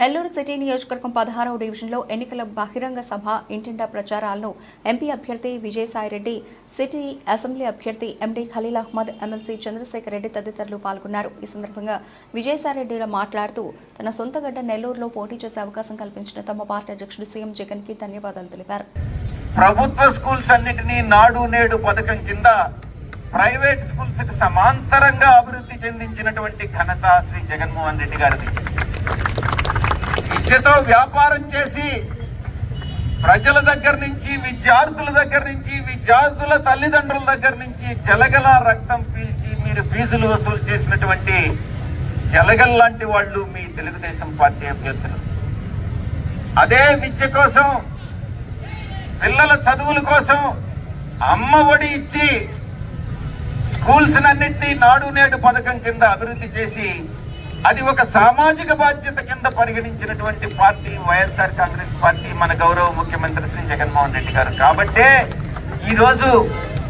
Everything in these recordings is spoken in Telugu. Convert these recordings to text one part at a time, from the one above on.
నెల్లూరు సిటీ నియోజకవర్గం పదహారవ డివిజన్లో ఎన్నికల బహిరంగ సభ ఇంటింటా ప్రచారాలను ఎంపీ అభ్యర్థి విజయసాయిరెడ్డి సిటీ అసెంబ్లీ అభ్యర్థి ఎండీ ఖలీల్ అహ్మద్ ఎమ్మెల్సీ చంద్రశేఖర్ రెడ్డి తదితరులు పాల్గొన్నారు. ఈ సందర్భంగా విజయసాయిరెడ్డి మాట్లాడుతూ తన సొంత గడ్డ నెల్లూరులో పోటీ చేసే అవకాశం కల్పించిన తమ పార్టీ అధ్యక్షుడు సీఎం జగన్కి ధన్యవాదాలు తెలిపారు. ప్రభుత్వ స్కూల్స్ అన్నిటినీ నాడు నేడు పథకం కింద ప్రైవేట్ స్కూల్స్ సమాంతరంగా అభివృద్ధి చెందించినటువంటి ఘనత శ్రీ జగన్మోహన్ రెడ్డి గారిది. విద్యతో వ్యాపారం చేసి ప్రజల దగ్గర నుంచి విద్యార్థుల దగ్గర నుంచి విద్యార్థుల తల్లిదండ్రుల దగ్గర నుంచి జలగల రక్తం పీల్చి మీరు ఫీజులు వసూలు చేసినటువంటి జలగల్ లాంటి వాళ్ళు మీ తెలుగుదేశం పార్టీ అభ్యర్థులు. అదే విద్య కోసం పిల్లల చదువుల కోసం అమ్మ ఒడి ఇచ్చి స్కూల్స్ అన్నింటినీ నాడు నేడు పథకం కింద అభివృద్ధి చేసి అది ఒక సామాజిక బాధ్యత కింద పరిగణించినటువంటి పార్టీ వైఎస్ఆర్ కాంగ్రెస్ పార్టీ మన గౌరవ ముఖ్యమంత్రి శ్రీ జగన్మోహన్ రెడ్డి గారు. కాబట్టే ఈరోజు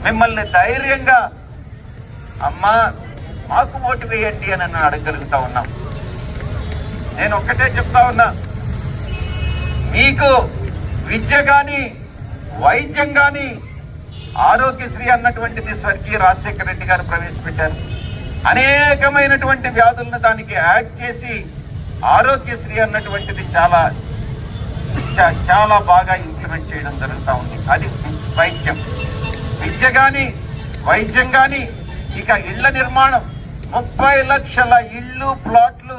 మిమ్మల్ని ధైర్యంగా అమ్మా మాకు ఓటు వేయండి అని నన్ను అడగగలుగుతా ఉన్నాం. నేను ఒక్కటే చెప్తా ఉన్నా మీకు విద్య కానీ వైద్యం కానీ ఆరోగ్యశ్రీ అన్నటువంటిది స్వర్గీయ రాజశేఖర రెడ్డి గారు ప్రవేశపెట్టారు. అనేకమైనటువంటి వ్యాధులను దానికి యాడ్ చేసి ఆరోగ్యశ్రీ అన్నటువంటిది చాలా చాలా బాగా ఇంప్లిమెంట్ చేయడం జరుగుతూ ఉంది. అది వైద్యం. విద్య కానీ వైద్యం కానీ ఇక ఇళ్ళ నిర్మాణం. ముప్పై లక్షల ఇళ్ళు ప్లాట్లు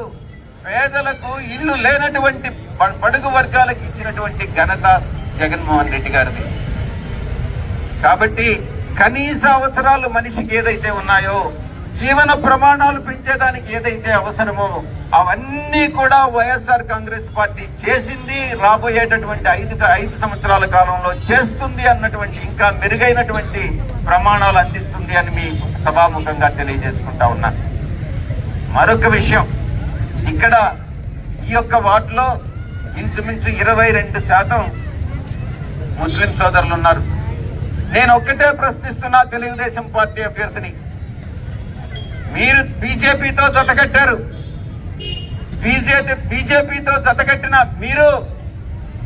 పేదలకు ఇల్లు లేనటువంటి పడుగు వర్గాలకు ఇచ్చినటువంటి ఘనత జగన్మోహన్ రెడ్డి గారిది. కాబట్టి కనీస అవసరాలు మనిషికి ఏదైతే ఉన్నాయో జీవన ప్రమాణాలు పెంచేదానికి ఏదైతే అవసరమో అవన్నీ కూడా వైఎస్ఆర్ కాంగ్రెస్ పార్టీ చేసింది రాబోయేటటువంటి ఐదు ఐదు సంవత్సరాల కాలంలో చేస్తుంది అన్నటువంటి ఇంకా మెరుగైనటువంటి ప్రమాణాలు అందిస్తుంది అని మీ సభాముఖంగా తెలియజేసుకుంటా ఉన్నా. మరొక విషయం ఇక్కడ ఈ యొక్క వార్డులో ఇంచుమించు ఇరవై రెండు శాతం ముస్లిం సోదరులు ఉన్నారు. నేను ఒక్కటే ప్రశ్నిస్తున్నా తెలుగుదేశం పార్టీ అభ్యర్థిని. మీరు బీజేపీతో జతకట్టారు బీజేపీ బీజేపీతో జతకట్టిన మీరు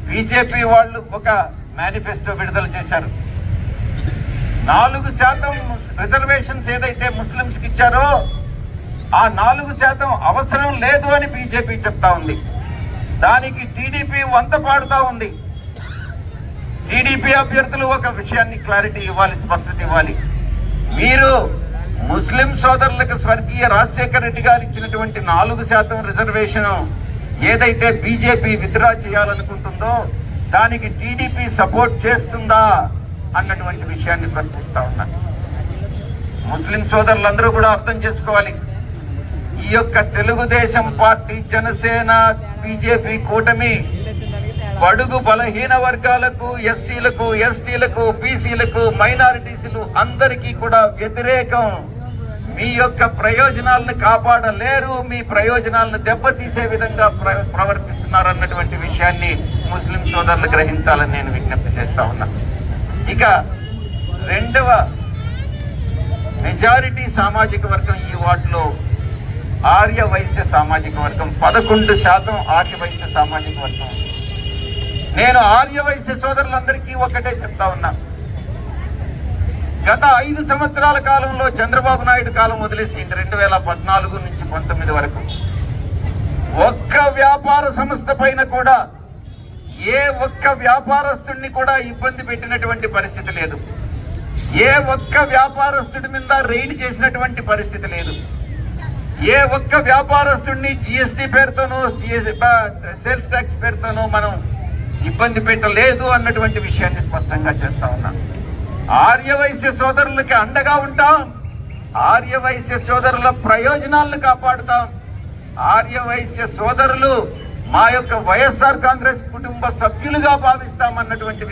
బీజేపీ వాళ్ళు ఒక మేనిఫెస్టో విడుదల చేశారు. నాలుగు శాతం రిజర్వేషన్స్ ఏదైతే ముస్లింస్కి ఇచ్చారో ఆ నాలుగు శాతం అవసరం లేదు అని బీజేపీ చెప్తా ఉంది. దానికి టీడీపీ వంత పాడుతూ ఉంది. టీడీపీ అభ్యర్థులు ఒక విషయాన్ని క్లారిటీ ఇవ్వాలి స్పష్టత ఇవ్వాలి. మీరు ముస్లిం సోదరులకు స్వర్గీయ రాజశేఖర రెడ్డి గారు ఇచ్చినటువంటి నాలుగు శాతం రిజర్వేషన్ ఏదైతే బీజేపీ విత్డ్రా చేయాలనుకుంటుందో దానికి టీడీపీ సపోర్ట్ చేస్తుందా అన్నటువంటి విషయాన్ని ప్రశ్నిస్తా ఉన్నాను ముస్లిం సోదరులందరూ కూడా అర్థం చేసుకోవాలి. ఈ యొక్క తెలుగుదేశం పార్టీ జనసేన బీజేపీ కూటమి బడుగు బలహీన వర్గాలకు ఎస్సీలకు ఎస్టీలకు బీసీలకు మైనారిటీసులు అందరికీ కూడా వ్యతిరేకం. మీ యొక్క ప్రయోజనాలను కాపాడలేరు మీ ప్రయోజనాలను దెబ్బతీసే విధంగా ప్ర- ప్రవర్తిస్తున్నారు అన్నటువంటి విషయాన్ని ముస్లిం సోదరులు గ్రహించాలని నేను విజ్ఞప్తి చేస్తా ఉన్నా. ఇక రెండవ మెజారిటీ సామాజిక వర్గం ఈ వార్డులో ఆర్య వైశ్య సామాజిక వర్గం పదకొండు శాతం ఆర్య వైశ్య సామాజిక వర్గం. నేను ఆర్య వైశ్య సోదరులందరికీ ఒకటే చెప్తా ఉన్నా. గత ఐదు సంవత్సరాల కాలంలో చంద్రబాబు నాయుడు కాలం వదిలేసి రెండు వేల పద్నాలుగు నుంచి పంతొమ్మిది వరకు ఒక్క వ్యాపార సంస్థ పైన కూడా ఏ ఒక్క వ్యాపారస్తుడిని కూడా ఇబ్బంది పెట్టినటువంటి పరిస్థితి లేదు. ఏ ఒక్క వ్యాపారస్తుడి మీద రైడ్ చేసినటువంటి పరిస్థితి లేదు. ఏ ఒక్క వ్యాపారస్తుడిని జిఎస్టీ పేరుతోనో సేల్స్ ట్యాక్స్ పేరుతోనో మనం ఇబ్బంది పెట్టలేదు అన్నటువంటి విషయాన్ని స్పష్టంగా చేస్తా ఉన్నాను ఆర్యవైశ్య సోదరులకి అండగా ఉంటాం. ఆర్యవైశ్య సోదరుల ప్రయోజనాలను కాపాడుతాం. ఆర్యవైశ్య సోదరులు మా యొక్క వైఎస్ఆర్ కాంగ్రెస్ కుటుంబ సభ్యులుగా భావిస్తామన్నటువంటి విషయం